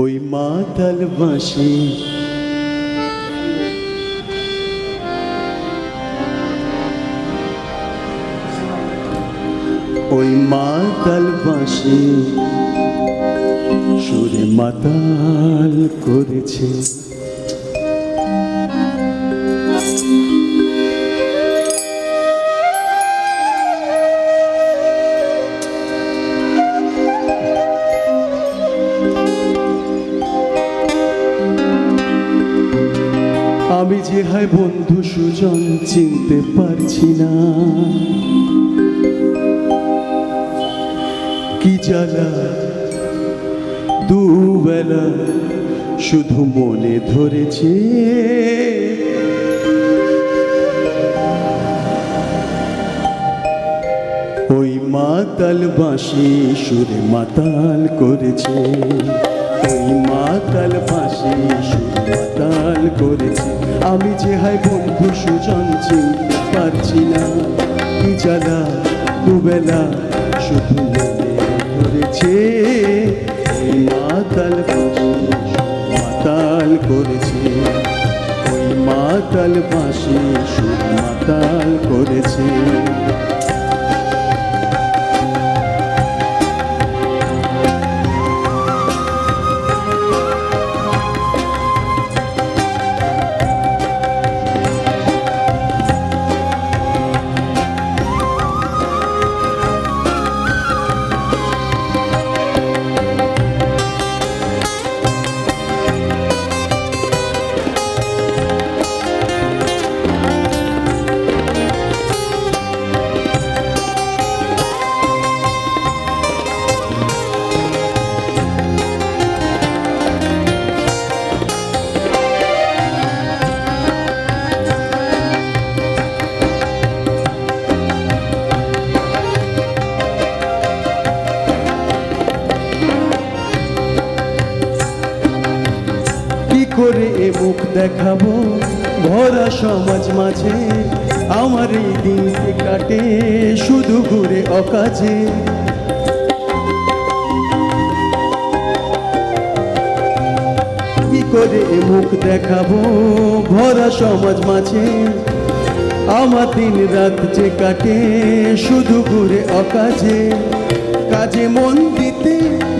ওই মাতাল বাঁশি। ওই মাতাল বাঁশি সুরে মাতাল করেছে। আমি যে হয় বন্ধু সুজন, চিনতে পারছি না। কি জ্বালা? দুবেলা শুধু মনে ধরেছে। ওই মাতাল বাঁশি সুরে মাতাল করেছে। ওই মাতাল বাঁশি সুরে আমি যে হাই বন্ধু সুজন চিনতে পারছি না। কি জ্বালা, দুবেলা, শুধু করেছে মাতাল মাতাল করেছে। ওই মাতাল বাঁশি শুধু মাতাল করেছে। করে এ মুখ দেখাবো, ভরা সমাজ মাঝে আমার এই দিনকে কাটে, শুধু ঘুরে অকাজে। কি করে এ মুখ দেখাবো, ভরা সমাজ মাঝে আমার দিন রাত যে কাটে, শুধু ঘুরে অকাজে। কাজে মন দিতে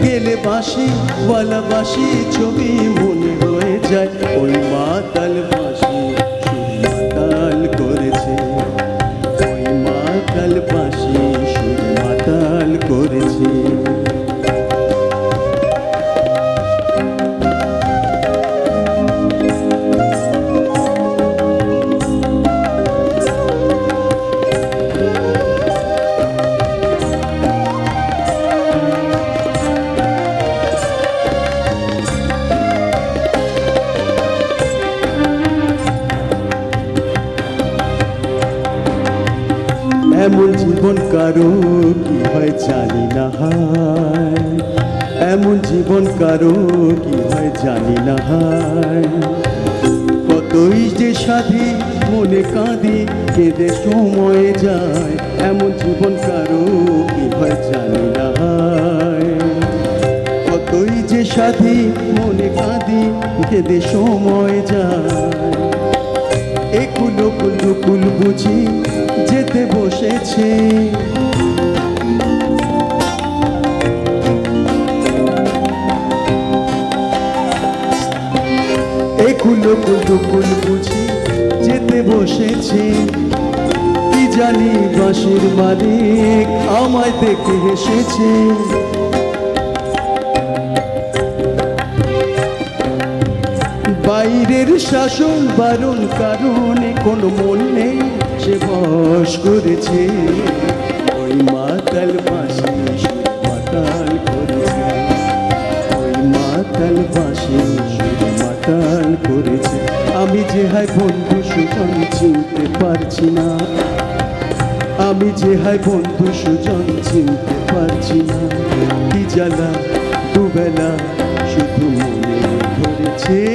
গেলে বাঁশি ওয়ালা বাঁশি ছবি মনে হয়ে যায় ওই মাতাল এমন জীবন কারও কি হয় জানি না হায়। এমন জীবন কারও কি হয় জানি না হায়। কতই যে সাধি মনে কাঁদি, কেঁদে সময় যায়। এমন জীবন কারও কি হয় জানি না হায়। কতই যে সাধি মনে কাঁদি, কেঁদে সময় যায়। কুল বুঝি যেতে বসেছে। একুল কুল কুল বুঝি যেতে বসেছে। কি জানি বাঁশির মালিক আমায় দেখে হেসেছে। বাইরের শাসন বারণ কারণে কোনো মন নেই, সে বস করেছে। ওই মাতাল বাঁশি সুর মাতাল করেছে। ওই মাতাল বাঁশি সুর মাতাল করেছে। আমি যে হায় বন্ধু সুজন চিনতে পারছি না। আমি যে হায় বন্ধু সুজন চিনতে পারছি না। কি জ্বালা, দুবেলা শুধু মনে ধরেছে।